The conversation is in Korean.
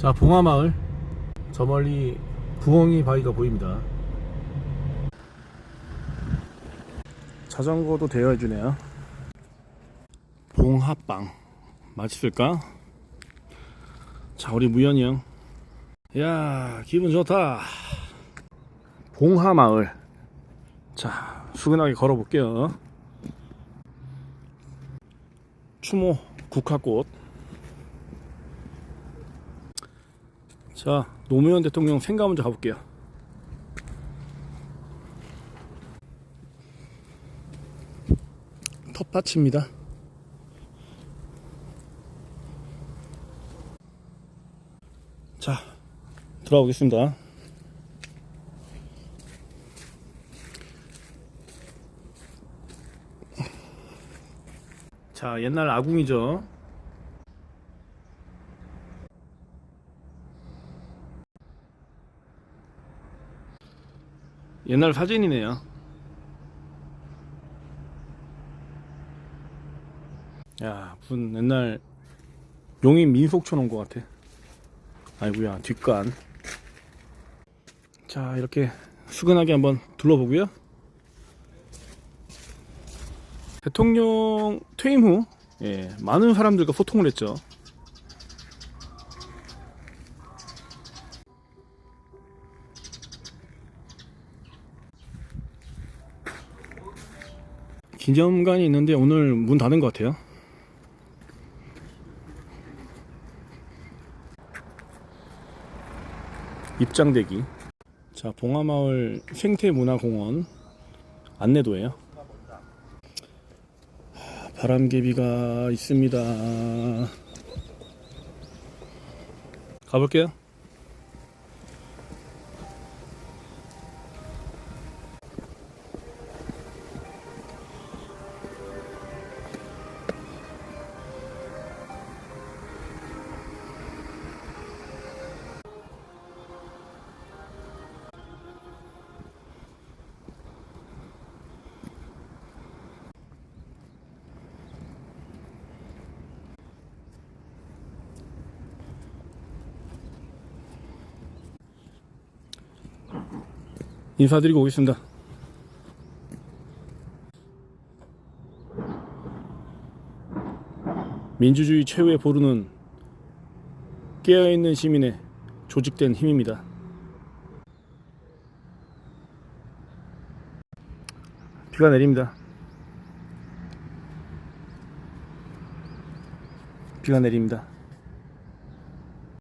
자 봉화마을 저 멀리 부엉이 바위가 보입니다 자전거도 대여해주네요 봉화빵 맛있을까? 자 우리 무연이 형. 야 기분 좋다. 봉하마을. 자 수근하게 걸어볼게요. 추모 국화꽃. 자 노무현 대통령 생가 먼저 가볼게요. 텃밭입니다. 자, 들어가 보겠습니다. 자, 옛날 아궁이죠. 옛날 사진이네요. 야, 무슨 옛날 용인 민속촌 온 것 같아. 아이고야 뒷간 자 이렇게 수근하게 한번 둘러보고요 대통령 퇴임 후 예, 많은 사람들과 소통을 했죠 기념관이 있는데 오늘 문 닫은 것 같아요 입장 대기. 자, 봉화마을 생태문화공원 안내도예요. 하, 바람개비가 있습니다. 가볼게요. 인사드리고 오겠습니다. 민주주의 최후의 보루는 깨어있는 시민의 조직된 힘입니다. 비가 내립니다. 비가 내립니다.